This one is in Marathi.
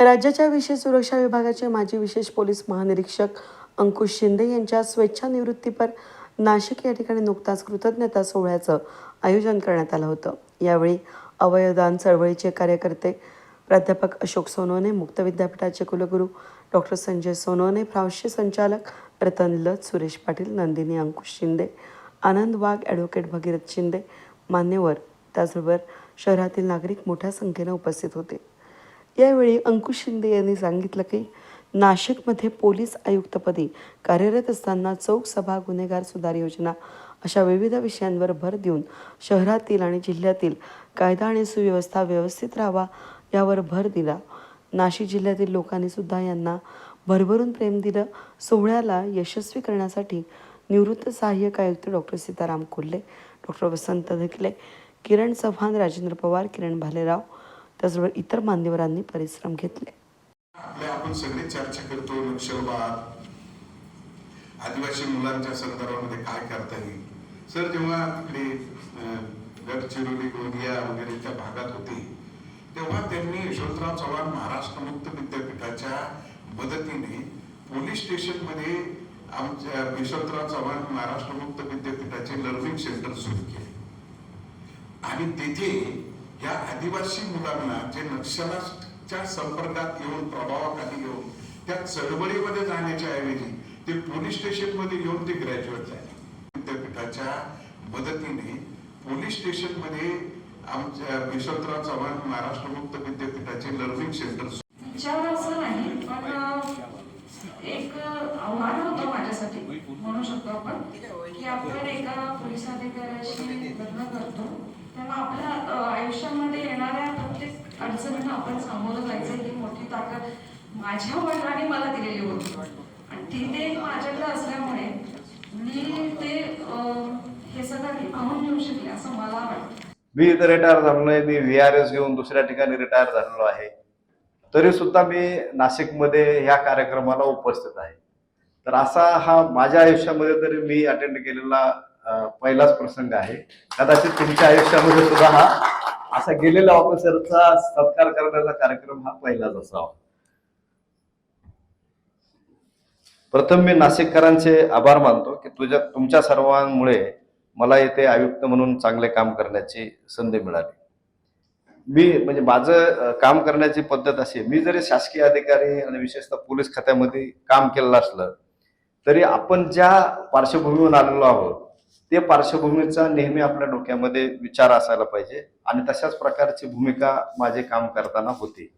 राज्याच्या विशेष सुरक्षा विभागाचे माजी विशेष पोलीस महानिरीक्षक अंकुश शिंदे यांच्या स्वेच्छानिवृत्तीपर नाशिक या ठिकाणी नुकताच कृतज्ञता सोहळ्याचं आयोजन करण्यात आलं होतं. यावेळी अवयवदान चळवळीचे कार्यकर्ते प्राध्यापक अशोक सोनवणे मुक्त विद्यापीठाचे कुलगुरू डॉक्टर संजय सोनवणे प्रावश्य संचालक रतन लत सुरेश पाटील नंदिनी अंकुश शिंदे आनंद वाघ ॲडव्होकेट भगीरथ शिंदे मान्यवर त्याचबरोबर शहरातील नागरिक मोठ्या संख्येनं उपस्थित होते. यावेळी अंकुश शिंदे यांनी सांगितलं की नाशिकमध्ये पोलीस आयुक्तपदी कार्यरत असताना चौक सभा गुन्हेगार सुधार योजना अशा विविध विषयांवर भर देऊन शहरातील आणि जिल्ह्यातील कायदा आणि सुव्यवस्था व्यवस्थित राहावा यावर भर दिला. नाशिक जिल्ह्यातील लोकांनी सुद्धा यांना भरभरून प्रेम दिलं. सोहळ्याला यशस्वी करण्यासाठी निवृत्त सहाय्यक आयुक्त डॉक्टर सीताराम कोल्हे डॉक्टर वसंत धकले किरण चव्हाण राजेंद्र पवार किरण भालेराव त्याचबरोबर इतर मान्यवरांनी परिश्रम घेतले. आपण सगळे चर्चा करतो नक्षलवाद आदिवासी मुलांच्या संदर्भामध्ये काय करता येईल? सर जेव्हा तिकडे गडचिरोली गोंदिया वगैरे त्या भागात होते तेव्हा त्यांनी यशवंतराव चव्हाण महाराष्ट्र मुक्त विद्यापीठाच्या मदतीने पोलीस स्टेशनमध्ये आमच्या यशवंतराव चव्हाण महाराष्ट्र मुक्त विद्यापीठाचे लर्निंग सेंटर सुरू केले. आणि तेथे या आदिवासी मुलांना जे नक्षलाच्या संपर्कात येऊन प्रभावाखाली येऊन त्या चळवळीमध्ये जाण्याच्या ऐवजी ते पोलीस स्टेशनमध्ये येऊन ते ग्रॅज्युएट झाले. विद्यापीठाच्या मदतीने पोलीस स्टेशनमध्ये आमच्या यशवंतराव चव्हाण महाराष्ट्र मुक्त विद्यापीठाचे लर्निंग सेंटर असं नाही पण एक आव्हान होतं माझ्यासाठी म्हणू शकतो आपण की आपण एका पोलीस अधिकाऱ्याशी लग्न करतो. तेव्हा आपल्या आयुष्यामध्ये येणाऱ्या प्रत्येक अडचणींना आपण सामोरं जायचं ही मोठी ताकद माझ्या वडिलांनी मला दिलेली होती. आणि ती ते माझ्याकडे असल्यामुळे मी ते हे सगळं निभावून घेऊ शकले असं मला वाटतं. मी इथं रिटायर झालो नाही. मी व्ही आर एस घेऊन दुसऱ्या ठिकाणी रिटायर झालेलो आहे. तरी सुद्धा मी नाशिकमध्ये ह्या कार्यक्रमाला उपस्थित आहे. तर असा हा माझ्या आयुष्यामध्ये तरी मी अटेंड केलेला पहिलाच प्रसंग आहे. कदाचित तुमच्या आयुष्यामध्ये सुद्धा हा असा गेलेला ऑफिसरचा सत्कार करण्याचा कार्यक्रम हा पहिलाच असावा. प्रथम मी नाशिककरांचे आभार मानतो की तुझ्या तुमच्या सर्वांमुळे मला येथे आयुक्त म्हणून चांगले काम करण्याची संधी मिळाली. मी म्हणजे माझं काम करण्याची पद्धत अशी मी जरी शासकीय अधिकारी आणि विशेषतः पोलीस खात्यामध्ये काम केलेलं असलं तरी आपण ज्या पार्श्वभूमीवर आलेलो आहोत ते पार्श्वभूमीचा नेहमी आपल्या डोक्यामध्ये विचार असायला पाहिजे आणि तशाच प्रकारची भूमिका माझे काम करताना होती.